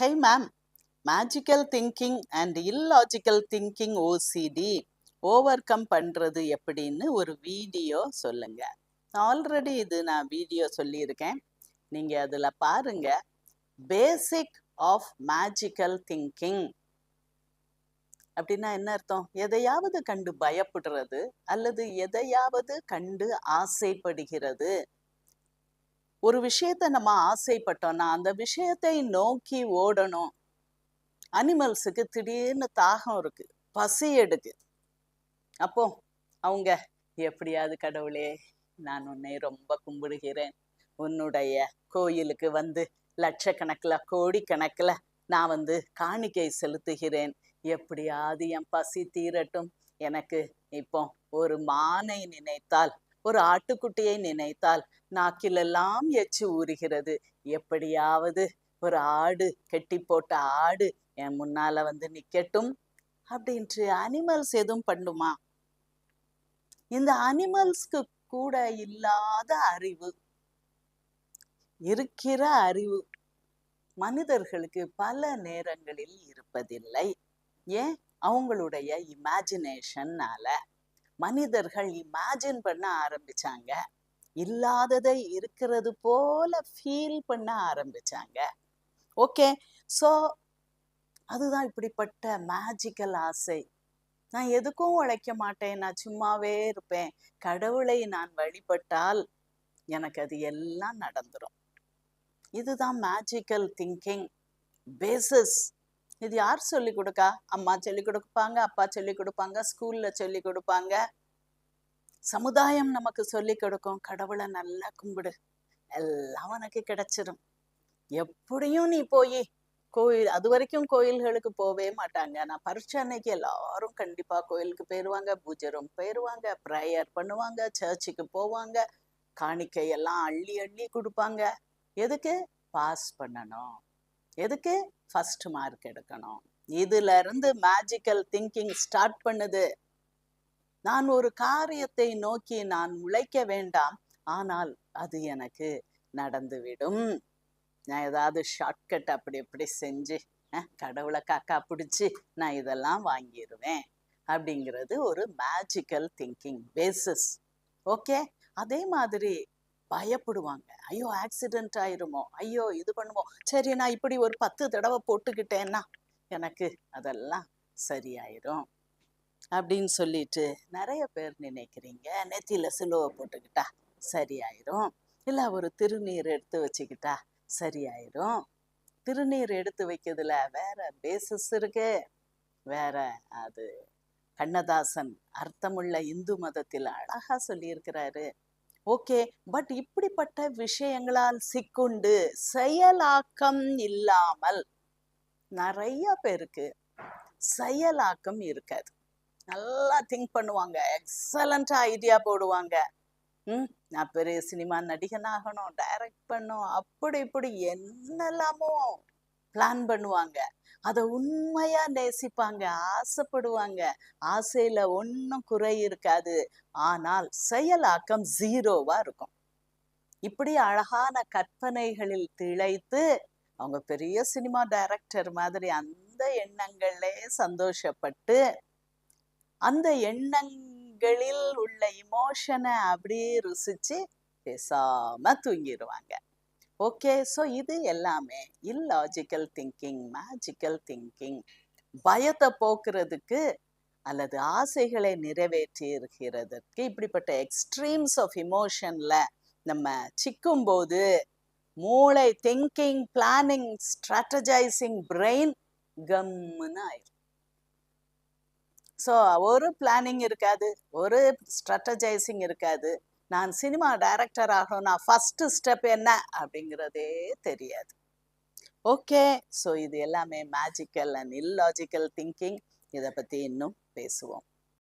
Hey ma'am magical thinking and illogical thinking OCD overcome பண்ணுறது எப்படின்னு ஒரு வீடியோ சொல்லுங்க. ஆல்ரெடி இது நான் வீடியோ சொல்லியிருக்கேன். நீங்கள் அதில் பாருங்க. பேசிக் ஆஃப் மேஜிக்கல் திங்கிங் அப்படின்னா என்ன அர்த்தம்? எதையாவது கண்டு பயப்படுறது அல்லது எதையாவது கண்டு ஆசைப்படுகிறது. ஒரு விஷயத்தை நம்ம ஆசைப்பட்டோம்னா அந்த விஷயத்தை நோக்கி ஓடணும். அனிமல்ஸுக்கு திடீர்னு தாகம் இருக்கு பசி எடுக்கு. அப்போ அவங்க எப்படியாவது கடவுளே நான் உன்னை ரொம்ப கும்பிடுகிறேன். உன்னுடைய கோயிலுக்கு வந்து லட்சக்கணக்கில் கோடிக்கணக்கில் நான் வந்து காணிக்கை செலுத்துகிறேன். எப்படியாவது என் பசி தீரட்டும். எனக்கு இப்போ ஒரு மானை நினைத்தால் ஒரு ஆட்டுக்குட்டியை நினைத்தால் நாக்கிலெல்லாம் எச்சு ஊறுகிறது. எப்படியாவது ஒரு ஆடு கெட்டி போட்ட ஆடு என் முன்னால வந்து நிக்கட்டும் அப்படின்ட்டு அனிமல்ஸ் எதுவும் பண்ணுமா? இந்த அனிமல்ஸ்க்கு கூட இல்லாத அறிவு இருக்கிற அறிவு மனிதர்களுக்கு பல நேரங்களில் இருப்பதில்லை. ஏன்? அவங்களுடைய இமேஜினேஷன்னால மனிதர்கள் இமேஜின் பண்ண ஆரம்பிச்சாங்க. இல்லாததை இருக்கிறது போல ஃபீல் பண்ண ஆரம்பிச்சாங்க. ஓகே ஸோ அதுதான் இப்படிப்பட்ட மேஜிக்கல் ஆசை. நான் எதுக்கும் உழைக்க மாட்டேன் நான் சும்மாவே இருப்பேன். கடவுளை நான் வழிபட்டால் எனக்கு அது எல்லாம் நடந்துரும். இதுதான் மேஜிக்கல் திங்கிங் பேசிஸ் இது யார் சொல்லி கொடுக்கா? அம்மா சொல்லி கொடுப்பாங்க அப்பா சொல்லி கொடுப்பாங்க ஸ்கூல்ல சொல்லி கொடுப்பாங்க. சமுதாயம் நமக்கு சொல்லி கொடுக்கும். கடவுளை நல்லா கும்பிடு. எல்லாம் உனக்கு கிடைச்சிரும். எப்படியும் நீ போய் கோயில் அது வரைக்கும் கோயில்களுக்கு போவே மாட்டாங்க. நான் பரீட்சை அன்னைக்கு எல்லாரும் கண்டிப்பா கோயிலுக்கு போயிருவாங்க. பூஜரும் போயிருவாங்க ப்ரேயர் பண்ணுவாங்க சர்ச்சுக்கு போவாங்க. காணிக்கை எல்லாம் அள்ளி அள்ளி கொடுப்பாங்க. எதுக்கு? பாஸ் பண்ணணும். எதுக்கு? ஃபர்ஸ்ட் மார்க் எடுக்கணும். இதுல இருந்து மேஜிக்கல் திங்கிங் ஸ்டார்ட் பண்ணுது. நான் ஒரு காரியத்தை நோக்கி நான் உழைக்க வேண்டாம். ஆனால் அது எனக்கு நடந்துவிடும். நான் ஏதாவது ஷார்ட்கட் அப்படி இப்படி செஞ்சு கடவுளை காக்கா பிடிச்சி நான் இதெல்லாம் வாங்கிடுவேன் அப்படிங்கிறது ஒரு மேஜிக்கல் திங்கிங் பேசிஸ் ஓகே அதே மாதிரி பயப்படுவாங்க. ஐயோ ஆக்சிடென்ட் ஆயிருமோ? ஐயோ இது பண்ணுமோ? சரி நான் இப்படி ஒரு பத்து தடவை போட்டுக்கிட்டேன்னா எனக்கு அதெல்லாம் சரியாயிரும். அப்படின்னு சொல்லிட்டு நிறைய பேர் நினைக்கிறீங்க. நெத்தியில சிலுவை போட்டுக்கிட்டா சரியாயிரும். இல்லை ஒரு திருநீர் எடுத்து வச்சுக்கிட்டா சரியாயிரும். திருநீர் எடுத்து வைக்கிறதுல வேற பேசிஸ் இருக்கு. வேற அது கண்ணதாசன் அர்த்தமுள்ள இந்து மதத்தில் அழகா சொல்லியிருக்கிறாரு. ஓகே. பட் இப்படிப்பட்ட விஷயங்களால் சிக்குண்டு செயலாக்கம் இல்லாமல் நிறைய பேருக்கு செயலாக்கம் இருக்காது. நல்லா திங்க் பண்ணுவாங்க. எக்ஸலண்டா ஐடியா போடுவாங்க. ம் நான் பெரிய சினிமா நடிகன் ஆகணும் டைரக்ட் பண்ணும் அப்படி இப்படி என்னெல்லாமோ பிளான் பண்ணுவாங்க. அதை உண்மையா நேசிப்பாங்க ஆசைப்படுவாங்க. ஆசையில ஒன்றும் குறை இருக்காது. ஆனால் செயலாக்கம் ஜீரோவா இருக்கும். இப்படி அழகான கற்பனைகளில் திளைத்து அவங்க பெரிய சினிமா டைரக்டர் மாதிரி அந்த எண்ணங்களே சந்தோஷப்பட்டு அந்த எண்ணங்களில் உள்ள இமோஷனை அப்படியே ருசிச்சு பேசாம தூங்கிடுவாங்க ஓகே ஸோ இது எல்லாமே இல்லாஜிக்கல் திங்கிங் மேஜிக்கல் திங்கிங் பயத்தை போக்குறதுக்கு அல்லது ஆசைகளை நிறைவேற்றி இருக்கிறதற்கு இப்படிப்பட்ட எக்ஸ்ட்ரீம்ஸ் ஆஃப் இமோஷனில் நம்ம சிக்கும் போது மூளை திங்கிங் பிளானிங் ஸ்ட்ராட்டஜைசிங் பிரெயின் கம்முன்னு ஆயிடும் ஸோ ஒரு பிளானிங் இருக்காது ஒரு ஸ்ட்ராட்டஜைசிங் இருக்காது நான் சினிமா டைரக்டர் ஆகணும்னா நான் ஸ்டெப் என்ன அப்படிங்கிறதே தெரியாது. ஓகே ஸோ இது எல்லாமே மேஜிக்கல் அண்ட் இல்லாஜிக்கல் திங்கிங் இதை பற்றி இன்னும் பேசுவோம்.